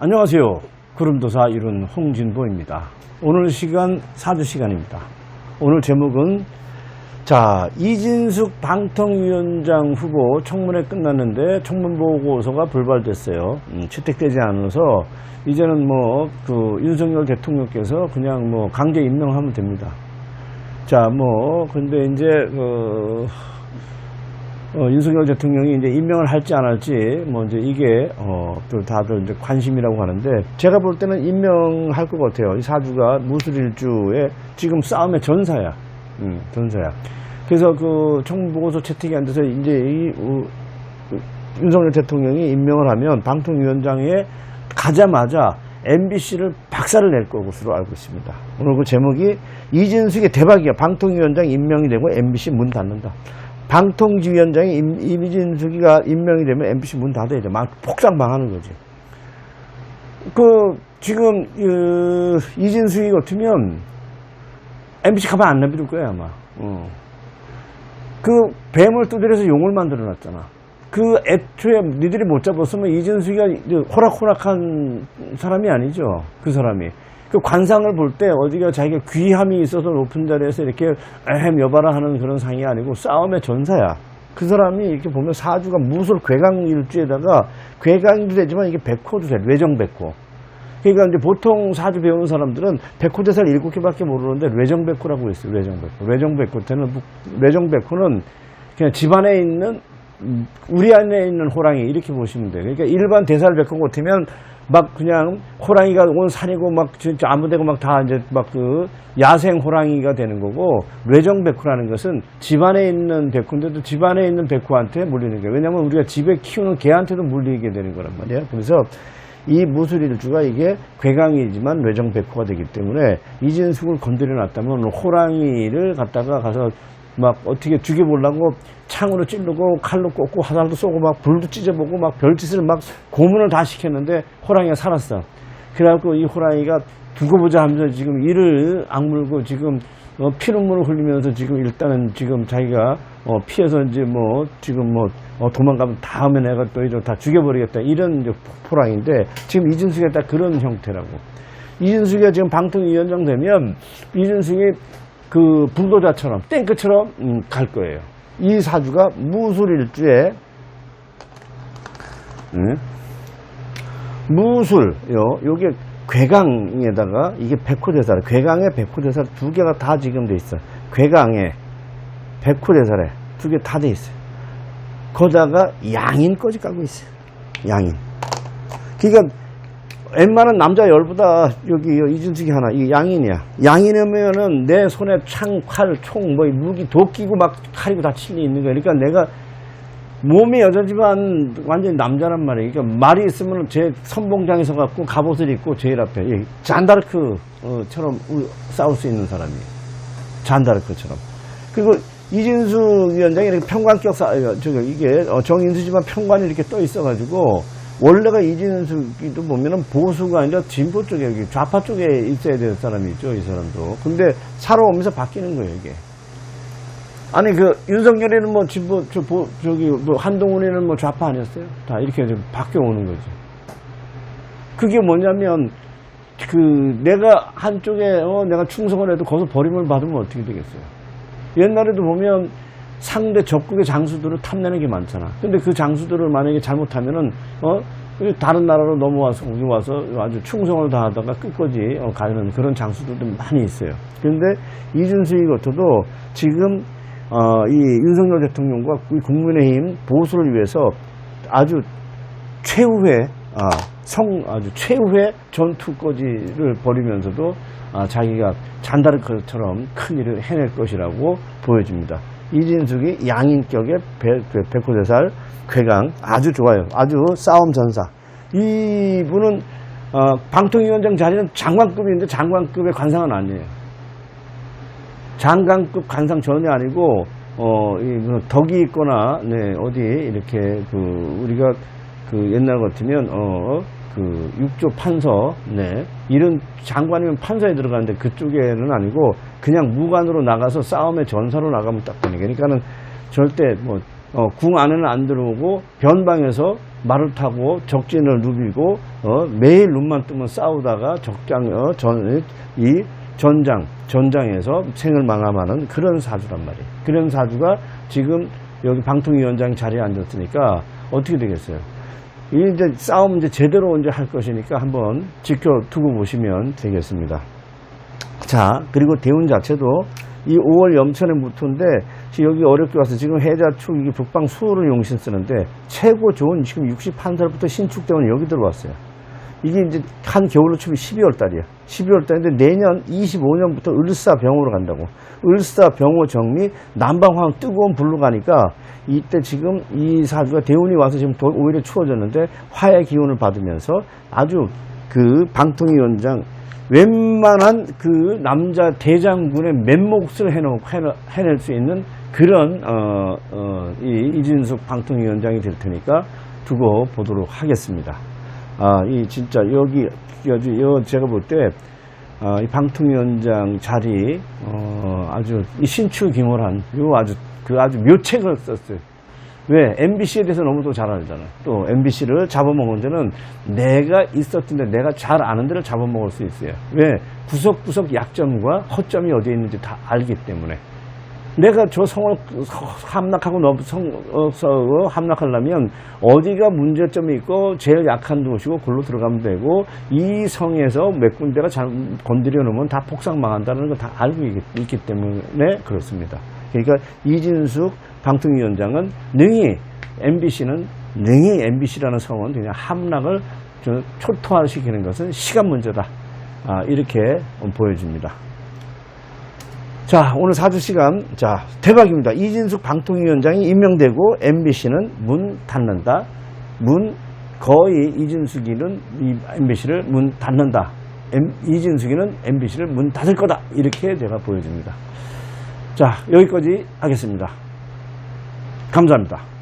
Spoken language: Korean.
안녕하세요. 구름도사 이룬 홍진보입니다. 오늘 시간 사주 시간입니다. 오늘 제목은 자 이진숙 방통위원장 후보 청문회 끝났는데 청문 보고서가 불발됐어요. 음, 채택되지 않아서 이제는 뭐 그 윤석열 대통령께서 그냥 뭐 강제 임명하면 됩니다. 자 뭐 근데 이제 그 어, 윤석열 대통령이 이제 임명을 할지 안 할지 뭐 이제 이게 어, 또 다들 이제 관심이라고 하는데 제가 볼 때는 임명할 것 같아요. 이 사주가 무술일주에 지금 싸움의 전사야. 음, 전사야. 그래서 그 청문보고서 채택이 안 돼서 이제 이 우, 그 윤석열 대통령이 임명을 하면 방통위원장에 가자마자 MBC를 박살을 낼 것으로 알고 있습니다. 오늘 그 제목이 이진숙의 대박이야. 방통위원장 임명이 되고 MBC 문 닫는다. 방통위원장이 임- 이진숙이가 임명이 되면 MBC 문 닫아야 돼. 막 폭삭 망하는 거지. 그 지금 그 이진숙이 같으면 MBC 가만 안 내버릴 거야 아마. 어. 그 뱀을 두드려서 용을 만들어놨잖아. 그 애초에 니들이 못 잡았으면 이진숙이가 이제 호락호락한 사람이 아니죠. 그 사람이. 그 관상을 볼 때 어디가 자기가 귀함이 있어서 높은 자리에서 이렇게 에헴 여바라 하는 그런 상이 아니고 싸움의 전사야. 그 사람이 이렇게 보면 사주가 무술 괴강일주에다가 괴강도 되지만 이게 백호도 돼. 외정백호. 그러니까 이제 보통 사주 배우는 사람들은 백호대사를 일곱 개밖에 모르는데 외정백호라고 있어요. 외정백호. 외정백호 때는 외정백호는 그냥 집안에 있는 음, 우리 안에 있는 호랑이 이렇게 보시면 돼요. 그러니까 일반 대사를 백호 같으면 막 그냥 호랑이가 온 산이고 막 진짜 아무 데고 막 다 이제 막 그 야생 호랑이가 되는 거고 외정백호라는 것은 집안에 있는 백호인데도 집안에 있는 백호한테 물리는 거예요. 왜냐하면 우리가 집에 키우는 개한테도 물리게 되는 거란 말이에요. 그래서 이 무술일주가 이게 괴강이지만 외정 백호가 되기 때문에 이진숙을 건드려 놨다면 호랑이를 갖다가 가서 막 어떻게 죽여보려고 창으로 찌르고 칼로 꽂고 화살도 쏘고 막 불도 찢어보고 막 별짓을 막 고문을 다 시켰는데 호랑이가 살았어. 그래갖고 이 호랑이가 두고 보자 하면서 지금 이를 악물고 지금 어, 피눈물을 흘리면서 지금 일단은 지금 자기가 어, 피해서 이제 뭐 지금 뭐 어, 도망가면 다음에 내가 또 이걸 다 죽여버리겠다 이런 이제 호랑이인데 지금 이진숙이 딱 그런 형태라고. 이진숙이가 지금 방통위원장 되면 이진숙이 그 불도자처럼 탱크처럼 음, 갈 거예요. 이 사주가 무술일주에 음, 무술 요 요게 괴강에다가 이게 백호대사래. 괴강에 백호대사 두 개가 다 지금 돼 있어. 괴강에 백호대사래 두 개 다 돼 있어 요. 거다가 양인까지 깔고 있어 요. 양인. 그러니까 웬만한 남자 열보다 여기 요 이준석이 하나 이 양인이야. 양인이면은 내 손에 창, 칼, 총, 뭐 무기 도끼고 막 칼이고 다 칠려 있는 거야. 그러니까 내가 몸이 여자지만 완전히 남자란 말이에요. 그러니까 말이 있으면 제 선봉장에서 갖고 갑옷을 입고 제일 앞에 예, 잔다르크처럼 싸울 수 있는 사람이에요. 잔다르크처럼. 그리고 이진수 위원장이 이렇게 평관격 싸, 어, 저기 이게 어, 정인수지만 평관이 이렇게 떠 있어가지고 원래가 이진수기도 보면은 보수가 아니라 진보 쪽에 여기 좌파 쪽에 있어야 될 사람이죠 이 사람도. 근데 살아오면서 바뀌는 거예요 이게. 아니 그 윤석열이는 뭐 진보 저 보, 저기 뭐 한동훈이는 뭐 좌파 아니었어요? 다 이렇게 좀 바뀌어 오는 거지. 그게 뭐냐면 그 내가 한쪽에 어 내가 충성을 해도 거기서 버림을 받으면 어떻게 되겠어요? 옛날에도 보면 상대 적국의 장수들을 탐내는 게 많잖아. 근데 그 장수들을 만약에 잘못하면은 어 다른 나라로 넘어와서 여기 와서 아주 충성을 다하다가 끝까지 어, 가는 그런 장수들도 많이 있어요. 그런데 이준석이 같아도 지금 어, 이 윤석열 대통령과 이 국민의힘 보수를 위해서 아주 최후의 아, 성 아주 최후의 전투거지를 벌이면서도 아, 자기가 잔다르크처럼 큰 일을 해낼 것이라고 보여집니다. 이진숙이 양인격의 배- 배- 백호대살 괴강 아주 좋아요. 아주 싸움 전사. 이분은 어, 방통위원장 자리는 장관급인데 장관급의 관상은 아니에요. 장관급 관상 전혀 아니고 어, 이, 그 덕이 있거나 네, 어디 이렇게 그 우리가 그 옛날 같으면 어, 그 육조 판서 네, 이런 장관이면 판서에 들어가는데 그쪽에는 아니고 그냥 무관으로 나가서 싸움의 전사로 나가면 딱게 그러니까는 절대 뭐 어, 궁 안에는 안 들어오고 변방에서 말을 타고 적진을 누비고 어, 매일 눈만 뜨면 싸우다가 적장 어, 전, 이 전장 전장에서 생을 망함하는 그런 사주란 말이에요. 그런 사주가 지금 여기 방통위원장 자리에 앉았으니까 어떻게 되겠어요? 이 이제 싸움 이제 제대로 이제 할 것이니까 한번 지켜두고 보시면 되겠습니다. 자, 그리고 대운 자체도 이 5월 염천에 무토인데 여기 어렵게 와서 지금 해자축 이게 북방 수호를 용신 쓰는데 최고 좋은 지금 61살부터 신축대원이 여기 들어왔어요. 이게 이제 한 겨울로 치면 12월 달이야. 12월 달인데 내년 25년부터 을사병으로 간다고. 을사병호 정리 남방황 뜨거운 불로 가니까 이때 지금 이 사주가 대운이 와서 지금 더 오히려 추워졌는데 화의 기운을 받으면서 아주 그 방통위 원장 웬만한 그 남자 대장군의 맨몫을 해놓, 해낼- 수 있는 그런 어, 어, 이 이진숙 방통위원장이 될 테니까 두고 보도록 하겠습니다. 아, 이 진짜 여기 여기 여 제가 볼 때 아, 이 방통위원장 자리 어, 아주 이 신추기몰한 요 아주 그 아주 묘책을 썼어요. 왜 MBC에 대해서 너무도 잘 알잖아요. 또 MBC를 잡아먹은 데는 내가 있었던 데 내가 잘 아는 데를 잡아먹을 수 있어요. 왜 구석구석 약점과 허점이 어디에 있는지 다 알기 때문에. 내가 저 성을 함락하고 넘, 성, 어, 함락하려면 어디가 문제점이 있고 제일 약한 곳이고 글로 들어가면 되고 이 성에서 몇 군데가 잘 건드려 놓으면 다 폭삭 망한다는 걸 다 알고 있- 있기 때문에 그렇습니다. 그러니까 이진숙 방통위원장은 능히 MBC는 능히 MBC라는 성은 그냥 함락을 좀 초토화시키는 것은 시간 문제다. 아, 이렇게 보여집니다. 자, 오늘 4주 시간, 자, 대박입니다. 이진숙 방통위원장이 임명되고 MBC는 문 닫는다. 문, 거의 이진숙이는 이 MBC를 문 닫는다. M, 이진숙이는 MBC를 문 닫을 거다. 이렇게 내가 보여집니다. 자, 여기까지 하겠습니다. 감사합니다.